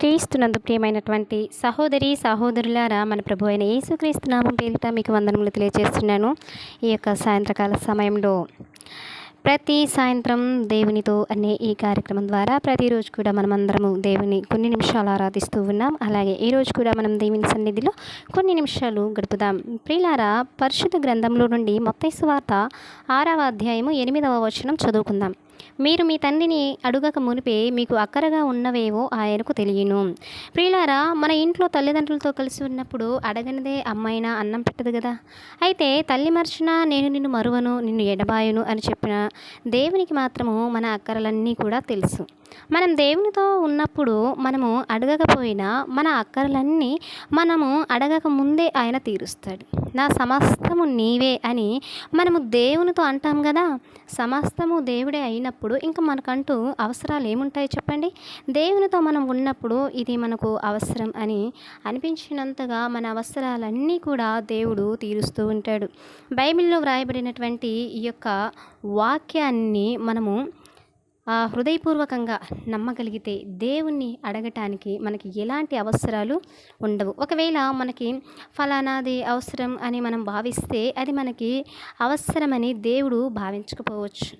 క్రీస్తునందు ప్రియమైనటువంటి సహోదరి సహోదరులారా మన ప్రభు అయిన యేసుక్రీస్తు నామం పేరిట మీకు వందనములు తెలియజేస్తున్నాను ఈ యొక్క సాయంత్రకాల సమయంలో ప్రతి సాయంత్రం దేవునితో అనే ఈ కార్యక్రమం ద్వారా ప్రతిరోజు కూడా మనమందరము దేవుని కొన్ని నిమిషాలు ఆరాధిస్తూ ఉన్నాం. అలాగే ఈ రోజు కూడా మనం దేవుని సన్నిధిలో కొన్ని నిమిషాలు గడుపుదాం. ప్రియులారా పరిశుద్ధ గ్రంథంలో నుండి మొత్తైసు వార్త ఆరవ అధ్యాయము ఎనిమిదవ వచనం చదువుకుందాం. మీరు మీ తండ్రిని అడుగక మునిపే మీకు అక్కరగా ఉన్నవేవో ఆయనకు తెలియను. ప్రియులారా మన ఇంట్లో తల్లిదండ్రులతో కలిసి ఉన్నప్పుడు అడగనిదే అమ్మాయినా అన్నం పెట్టదు కదా అయితే తల్లి మర్చినా నేను నిన్ను మరువను నిన్ను ఎడబాయును అని చెప్పిన దేవునికి మాత్రము మన అక్కరలన్నీ కూడా తెలుసు. మనం దేవునితో ఉన్నప్పుడు మనము అడగకపోయినా మన అక్కరలన్నీ మనము అడగక ముందే ఆయన తీరుస్తాడు. నా సమస్తము నీవే అని మనము దేవునితో అంటాం కదా. సమస్తము దేవుడే అయినప్పుడు ఇంకా మనకంటూ అవసరాలు ఏముంటాయి చెప్పండి? దేవునితో మనం ఉన్నప్పుడు ఇది మనకు అవసరం అని అనిపించినంతగా మన అవసరాలన్నీ కూడా దేవుడు తీరుస్తూ ఉంటాడు. బైబిల్లో వ్రాయబడినటువంటి ఈ యొక్క వాక్యాన్ని మనము హృదయపూర్వకంగా నమ్మగలిగితే దేవుణ్ణి అడగటానికి మనకి ఎలాంటి అవసరాలు ఉండవు. ఒకవేళ మనకి ఫలానాది అవసరం అని మనం భావిస్తే అది మనకి అవసరమని దేవుడు భావించకపోవచ్చు.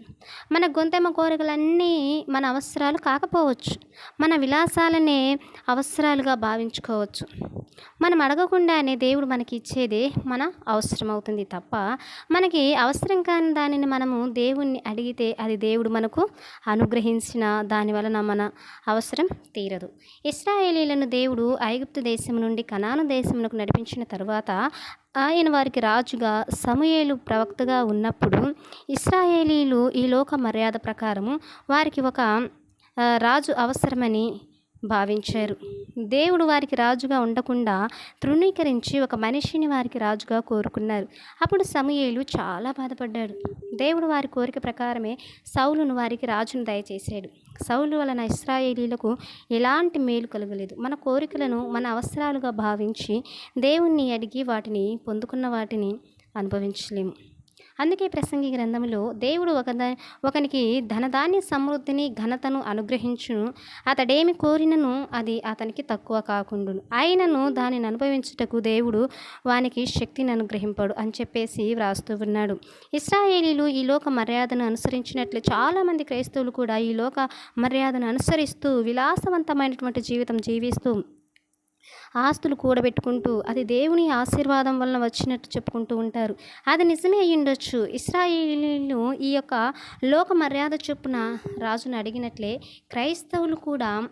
మన గొంతెమ్మ కోరికలన్నీ మన అవసరాలు కాకపోవచ్చు. మన విలాసాలనే అవసరాలుగా భావించుకోవచ్చు. మనం అడగకుండానే దేవుడు మనకి ఇచ్చేదే మన అవసరం అవుతుంది తప్ప మనకి అవసరం కాని దానిని మనము దేవుణ్ణి అడిగితే అది దేవుడు మనకు అనుగ్రహించిన దాని వలన మన అవసరం తీరదు. ఇస్రాయేలీలను దేవుడు ఐగుప్తు దేశం నుండి కనాను దేశమునకు నడిపించిన తరువాత ఆయన వారికి రాజుగా సమయేలు ప్రవక్తగా ఉన్నప్పుడు ఇస్రాయేలీలు ఈ లోక మర్యాద ప్రకారము వారికి ఒక రాజు అవసరమని భావించారు. దేవుడు వారికి రాజుగా ఉండకుండా తృణీకరించి ఒక మనిషిని వారికి రాజుగా కోరుకున్నారు. అప్పుడు సమయేలు చాలా బాధపడ్డాడు. దేవుడు వారి కోరిక ప్రకారమే సౌలును వారికి రాజును దయచేశాడు. సౌలు వలన ఇస్రాయేలీలకు ఎలాంటి మేలు కలగలేదు. మన కోరికలను మన అవసరాలుగా భావించి దేవుణ్ణి అడిగి వాటిని పొందుకున్న వాటిని అనుభవించలేము. అందుకే ప్రసంగి గ్రంథంలో దేవుడు ఒక ఒకనికి ధనధాన్య సమృద్ధిని ఘనతను అనుగ్రహించును. అతడేమి కోరినను అది అతనికి తక్కువ కాకుండును. ఆయనను దానిని అనుభవించుటకు దేవుడు వానికి శక్తిని అనుగ్రహింపడు అని చెప్పేసి వ్రాస్తూ ఉన్నాడు. ఇస్రాయేలీలు ఈ లోక మర్యాదను అనుసరించినట్లు చాలామంది క్రైస్తవులు కూడా ఈ లోక మర్యాదను అనుసరిస్తూ విలాసవంతమైనటువంటి జీవితం జీవిస్తూ ఆస్తులు కూడబెట్టుకుంటూ అది దేవుని ఆశీర్వాదం వలన వచ్చినట్టు చెప్పుకుంటూ ఉంటారు. అది నిజమే అయ్యుండొచ్చు. ఇస్రాయిలీలు ఈ యొక్క లోక మర్యాద చొప్పున రాజును అడిగినట్లే క్రైస్తవులు కూడా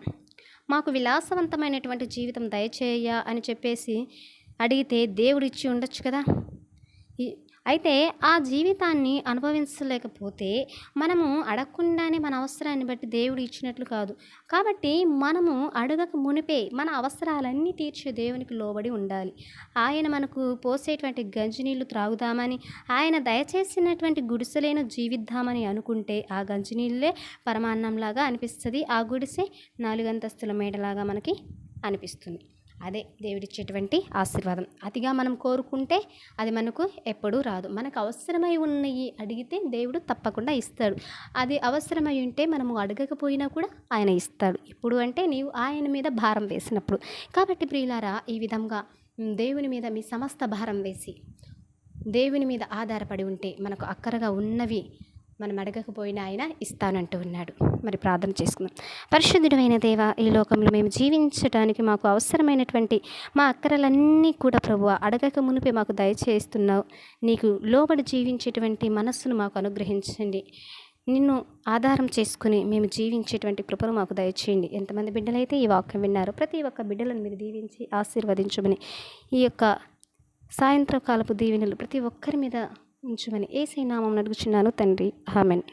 మాకు విలాసవంతమైనటువంటి జీవితం దయచేయ అని చెప్పేసి అడిగితే దేవుడు ఇచ్చి ఉండొచ్చు కదా? అయితే ఆ జీవితాన్ని అనుభవించలేకపోతే మనము అడగకుండానే మన అవసరాన్ని బట్టి దేవుడు ఇచ్చినట్లు కాదు. కాబట్టి మనము అడగక మునిపే మన అవసరాలన్నీ తీర్చే దేవునికి లోబడి ఉండాలి. ఆయన మనకు పోసేటువంటి గంజి నీళ్ళు త్రాగుదామని ఆయన దయచేసినటువంటి గుడిసెలను జీవిద్దామని అనుకుంటే ఆ గంజి నీళ్ళే పరమాన్నంలాగా అనిపిస్తుంది. ఆ గుడిసె నాలుగంతస్తుల మేడలాగా మనకి అనిపిస్తుంది. అదే దేవుడిచ్చేటువంటి ఆశీర్వాదం. అతిగా మనం కోరుకుంటే అది మనకు ఎప్పుడూ రాదు. మనకు అవసరమై ఉన్నవి అడిగితే దేవుడు తప్పకుండా ఇస్తాడు. అది అవసరమై ఉంటే మనము అడగకపోయినా కూడా ఆయన ఇస్తాడు. ఇప్పుడు అంటే నీవు ఆయన మీద భారం వేసినప్పుడు. కాబట్టి ప్రియులారా ఈ విధంగా దేవుని మీద మీ సమస్త భారం వేసి దేవుని మీద ఆధారపడి ఉంటే మనకు అక్కరగా ఉన్నవి మనం అడగకపోయినా ఆయన ఇస్తానంటూ ఉన్నాడు. మరి ప్రార్థన చేసుకుందాం. పరిశుద్ధుడమైన దేవ ఈ లోకంలో మేము జీవించడానికి మాకు అవసరమైనటువంటి మా అక్కరలన్నీ కూడా ప్రభు అడగక మునిపే మాకు దయచేస్తున్నావు. నీకు లోబడి జీవించేటువంటి మనస్సును మాకు అనుగ్రహించండి. నిన్ను ఆధారం చేసుకుని మేము జీవించేటువంటి కృపను మాకు దయచేయండి. ఎంతమంది బిడ్డలైతే ఈ వాక్యం విన్నారు ప్రతి ఒక్క బిడ్డలను మీరు దీవించి ఆశీర్వదించమని ఈ యొక్క సాయంత్రకాలపు దీవెనలు ప్రతి ఒక్కరి మీద ఉంచుమని. ఏసై నామం అడుగుచున్నాను తండ్రి. హామెన్